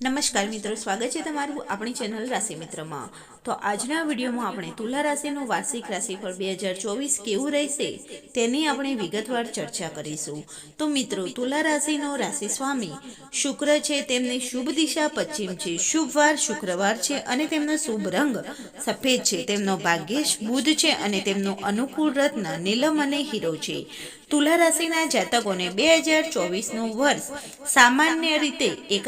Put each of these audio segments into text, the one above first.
નમસ્કાર મિત્રો, સ્વાગત છે તમારું આપણી ચેનલ રાશિ મિત્રમાં. તો આજના વિડીયોમાં આપણે તુલા રાશિનું વાર્ષિક રાશિફળ બે હજાર ચોવીસ કેવું રહેશે તેની આપણે વિગતવાર ચર્ચા કરીશું. તો મિત્રો, તુલા રાશિનો રાશિ સ્વામી, શુક્ર છે તેમની શુભ દિશા, પશ્ચિમ છે શુભ વાર શુક્રવાર છે અને તેમનો શુભ રંગ સફેદ છે. તેમનો ભાગ્યેશ બુધ છે અને તેમનો અનુકૂળ રત્ન નીલમ અને હીરો છે. તુલા રાશિના જાતકોને બે હજાર ચોવીસનું વર્ષ સામાન્ય રીતે એક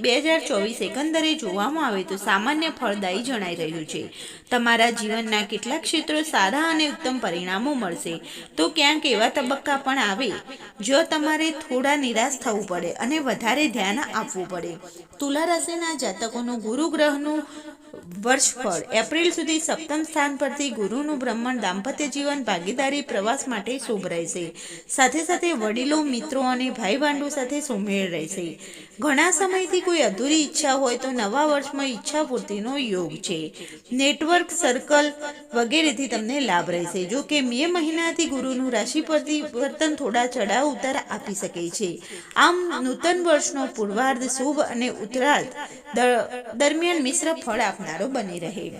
બે હજાર ચોવીસ એકંદરે જોવામાં આવે તો સામાન્ય ફળદાયી જણાઈ રહ્યું છે. તમારા જીવનના કેટલાક ક્ષેત્રો સારા અને ઉત્તમ પરિણામો મળશે. તો ક્યાંક એવા તબક્કા પણ આવે જો તમારે થોડા નિરાશ થવું પડે અને વધારે ધ્યાન આપવું પડે. તુલા રાશિના જાતકોનું ગુરુ ગ્રહનું વર્ષફળ. એપ્રિલ સુધી સપ્તમ સ્થાન પરથી ગુરુનું બ્રહ્મણ દાંપત્ય જીવન, ભાગીદારી, પ્રવાસ માટે શુભ રહેશે. સાથે સાથે વડીલો, મિત્રો અને ભાઈ ભાંડુ સાથે સુમેળ રહેશે. ઘણા સમયથી કોઈ અધૂરી ઈચ્છા હોય તો નવા વર્ષમાં ઈચ્છા પૂર્તિનો યોગ છે. નેટવર્ક, સર્કલ વગેરેથી તમને લાભ રહેશે. જો કે મે મહિનાથી ગુરુનું રાશિ પરિવર્તન થોડા ચડાવ ઉતાર આપી શકે છે. આમ નૂતન વર્ષનો પૂર્વાર્ધ, શુભ અને ઉત્તરાર્ધ દરમિયાન મિશ્ર ફળ આપનારો બની રહે.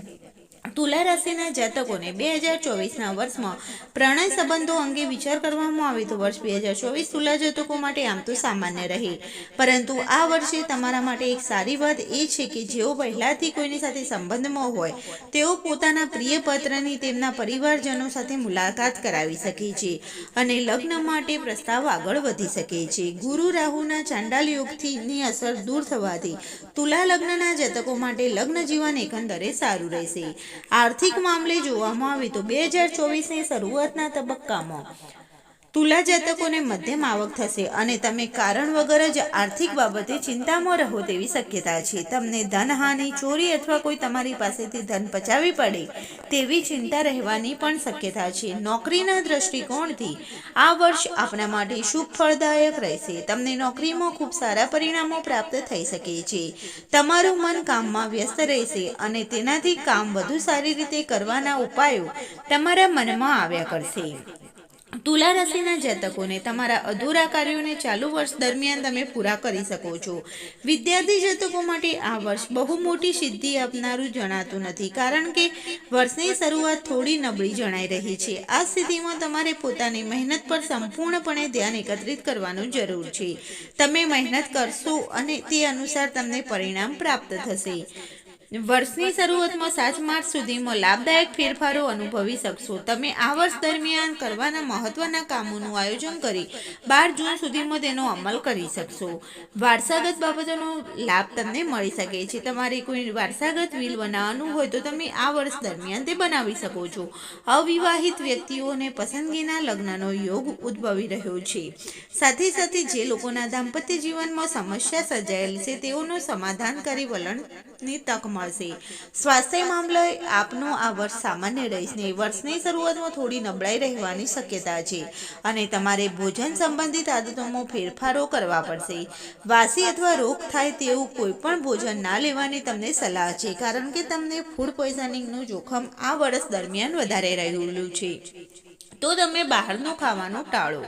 તુલા રાશિના જાતકોને બે હજાર ચોવીસના વર્ષમાં પ્રણય સંબંધો અંગે વિચાર કરવામાં આવે તો વર્ષ બે હજાર ચોવીસ તુલા જાતકો માટે આમ તો સામાન્ય રહે. પરંતુ આ વર્ષે તમારા માટે એક સારી વાત એ છે કે જેઓ પહેલાંથી કોઈની સાથે સંબંધમાં હોય, તેઓ પોતાના પ્રિય પત્રની તેમના પરિવારજનો સાથે મુલાકાત કરાવી શકે છે અને લગ્ન માટે પ્રસ્તાવ આગળ વધી શકે છે. ગુરુ રાહુના ચાંડાલ યોગથીની અસર દૂર થવાથી તુલા લગ્નના જાતકો માટે લગ્ન જીવન એકંદરે સારું રહેશે. આર્થિક મામલે જોવામાં આવે તો બે હજાર ચોવીસની શરૂઆતના તબક્કામાં તુલા જાતકોને મધ્યમ આવક થશે અને તમે કારણ વગર જ આર્થિક બાબતે ચિંતામાં રહો તેવી શક્યતા છે. તમને ધનહાનિ ચોરી અથવા કોઈ તમારી પાસેથી ધન પચાવી પડે તેવી ચિંતા રહેવાની પણ શક્યતા છે. નોકરીના દ્રષ્ટિકોણથી આ વર્ષ આપણા માટે શુભ ફળદાયક રહેશે. તમને નોકરીમાં ખૂબ સારા પરિણામો પ્રાપ્ત થઈ શકે છે. તમારું મન કામમાં વ્યસ્ત રહેશે અને તેનાથી કામ વધુ સારી રીતે કરવાના ઉપાયો તમારા મનમાં આવ્યા કરશે. તુલા રાશિના જાતકોને તમારા અધૂરા કાર્યોને ચાલુ વર્ષ દરમિયાન તમે પૂરા કરી શકો છો. વિદ્યાર્થી જાતકો માટે આ વર્ષ બહુ મોટી સિદ્ધિ આપનારું જણાતું નથી, કારણ કે વર્ષની શરૂઆત થોડી નબળી જણાઈ રહી છે. આ સ્થિતિમાં તમારે પોતાની મહેનત પર સંપૂર્ણપણે ધ્યાન એકત્રિત કરવાનું જરૂર છે. તમે મહેનત કરશો અને તે અનુસાર તમને પરિણામ પ્રાપ્ત થશે. વર્ષની શરૂઆતમાં સાત માર્ચ સુધીમાં લાભદાયક ફેરફારો અનુભવી શકશો. તમે આ વર્ષ દરમિયાન કરવાના મહત્વના કામોનું આયોજન કરી બાર જૂન સુધીમાં તેનો અમલ કરી શકશો. વારસાગત બાબતોનો લાભ તમને મળી શકે છે. તમારે કોઈ વારસાગત વિલ બનાવવાનું હોય તો તમે આ વર્ષ દરમિયાન તે બનાવી શકો છો. અવિવાહિત વ્યક્તિઓને પસંદગીના લગ્નનો યોગ ઉદ્ભવી રહ્યો છે. સાથે સાથે જે લોકોના દાંપત્ય જીવનમાં સમસ્યા સર્જાયેલ છે તેઓનું સમાધાન કરી વલણની તક મળશે. સ્વાસ્થ્ય મામલે આપનું આ વર્ષ સામાન્ય રહેશે વર્ષની શરૂઆતમાં થોડી નબળાઈ રહેવાની શક્યતા છે અને તમારે ભોજન સંબંધિત આદતોમાં ફેરફારો કરવા પડશે. વાસી અથવા રોગ થાય તેવું કોઈ પણ ભોજન ના લેવાની તમને સલાહ છે, કારણ કે તમને ફૂડ પોઈઝનિંગનું જોખમ આ વર્ષ દરમિયાન વધારે રહેલું છે. તો તમે બહારનું ખાવાનું ટાળો.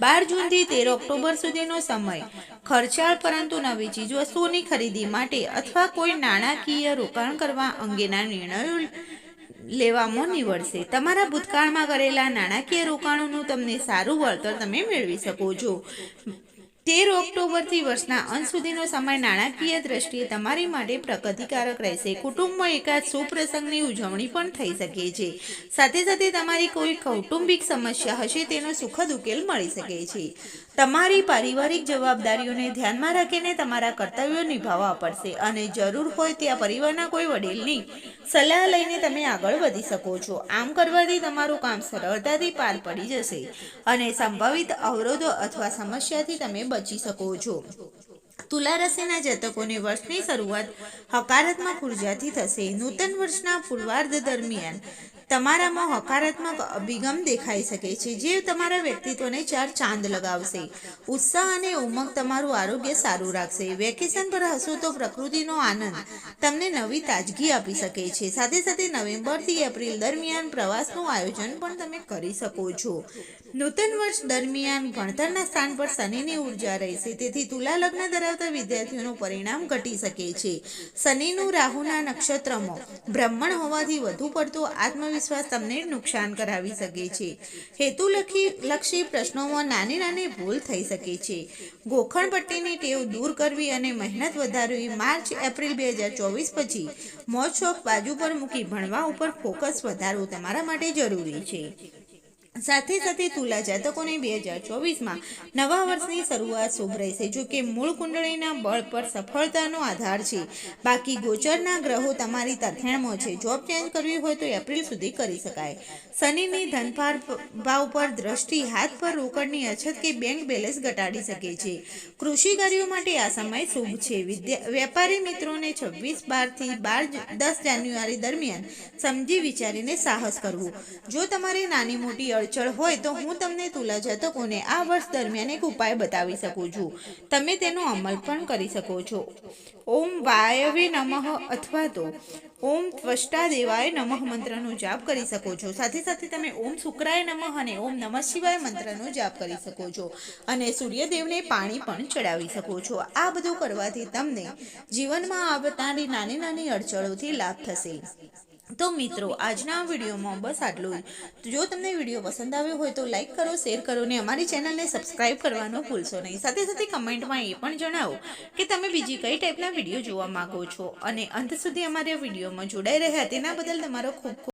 બાર જૂનથી તેર ઓક્ટોબર સુધીનો સમય. ખર્ચાળ પરંતુ નવી ચીજવસ્તુઓની ખરીદી માટે અથવા કોઈ નાણાકીય રોકાણ કરવા અંગેના નિર્ણયો લેવામાં નીવડશે. તમારા ભૂતકાળમાં કરેલા નાણાકીય રોકાણોનું તમને સારું વળતર તમે મેળવી શકો છો. તેર ઓક્ટોબરથી વર્ષના અંત સુધીનો સમય નાણાકીય દ્રષ્ટિએ તમારી માટે પ્રગતિકારક રહેશે. કુટુંબમાં એકાદ સુપ્રસંગની ઉજવણી પણ થઈ શકે છે. સાથે સાથે તમારી કોઈ કૌટુંબિક સમસ્યા હશે તેનો સુખદ ઉકેલ મળી શકે છે. તમારી પારિવારિક જવાબદારીઓને ધ્યાનમાં રાખીને તમારા કર્તવ્યો નિભાવવા પડશે અને જરૂર હોય ત્યાં પરિવારના કોઈ વડીલની સલાહ લઈને તમે આગળ વધી શકો છો. આમ કરવાથી તમારું કામ સરળતાથી પાર પડી જશે અને સંભવિત અવરોધો અથવા સમસ્યાથી તમે બચી શકો છો. તુલા રાશિના જાતકોને વર્ષની શરૂઆત હકારાત્મક ઉર્જાથી થશે. નૂતન વર્ષના પૂર્વાર્ધ દરમિયાન તમારામાં હકારાત્મક અભિગમ દેખાઈ શકે છે, જે તમારા વ્યક્તિત્વને ચાર ચાંદ લગાવશે. ઉત્સાહ અને ઉમંગ તમારું આરોગ્ય સારું રાખશે. વેકેશન પર હશો તો પ્રકૃતિનો આનંદ તમને નવી તાજગી આપી શકે છે. સાથે સાથે નવેમ્બરથી એપ્રિલ દરમિયાન પ્રવાસનું આયોજન પણ તમે કરી શકો છો. નૂતન વર્ષ દરમિયાન ભણતરના સ્થાન પર શનિની ઊર્જા રહેશે તેથી તુલા લગ્ન ધરાવતા વિદ્યાર્થીઓનું પરિણામ ઘટી શકે છે. શનિનું રાહુના નક્ષત્રમાં બ્રહ્મણ હોવાથી વધુ પડતો આત્મવિશ્વાસ તમને નુકસાન કરાવી શકે છે. હેતુલક્ષી લક્ષી પ્રશ્નોમાં નાની નાની ભૂલ થઈ શકે છે. ગોખણ પટ્ટીની ટેવ દૂર કરવી અને મહેનત વધારવી માર્ચ, એપ્રિલ બે હજાર ચોવીસ પછી મોજ શોખ બાજુ પર મૂકી ભણવા ઉપર ફોકસ વધારવું તમારા માટે જરૂરી છે. સાથે સાથે તુલા જાતકોને બે હજાર ચોવીસમાં નવા વર્ષની શરૂઆત શુભ રહેશે, જો કે મૂળ કુંડળીના બળ પર સફળતાનો આધાર છે. બાકી ગોચરના ગ્રહો તમારી તરફેણમાં છે. જોબ ચેન્જ કરવી હોય તો એપ્રિલ સુધી કરી શકાય. શનિની ધનભાર ભાવ પર દ્રષ્ટિ, હાથ પર રોકડની અછત કે બેંક બેલેન્સ ઘટાડી શકે છે. કૃષિ કાર્યો માટે આ સમય શુભ છે. વેપારી મિત્રોને છવ્વીસ બારથી બાર દસ જાન્યુઆરી દરમિયાન સમજી વિચારીને સાહસ કરવું. જો તમારી નાની મોટી અડચણ હોય તો હું તમને તુલા જાતકોને આ વર્ષ દરમિયાન એક ઉપાય બતાવી શકું છું. તમે તેનો અમલ પણ કરી શકો છો. ઓમ વાયવે નમઃ અથવા તો ઓમ ત્વષ્ટા દેવાય નમઃ મંત્રનો જાપ કરી શકો છો. સાથે સાથે તમે ઓમ શુક્રાય નમઃ અને ઓમ નમઃ શિવાય મંત્રનો જાપ કરી શકો છો અને સૂર્યદેવને પાણી પણ ચડાવી શકો છો. આ બધું કરવાથી તમને જીવનમાં આવનારી નાની નાની અડચણોથી લાભ થશે. તો મિત્રો, આજના વિડીયોમાં બસ આટલું જો. તમને વીડિયો પસંદ આવ્યો હોય તો લાઈક કરો, શેર કરો ને અમારી ચેનલને સબસ્ક્રાઈબ કરવાનો ભૂલશો નહીં. સાથે સાથે કમેન્ટમાં એ પણ જણાવો કે તમે બીજી કઈ ટાઈપના વીડિયો જોવા માગો છો. અને અંત સુધી અમારા વિડીયોમાં જોડાઈ રહ્યા. તેના બદલ તમારો ખૂબ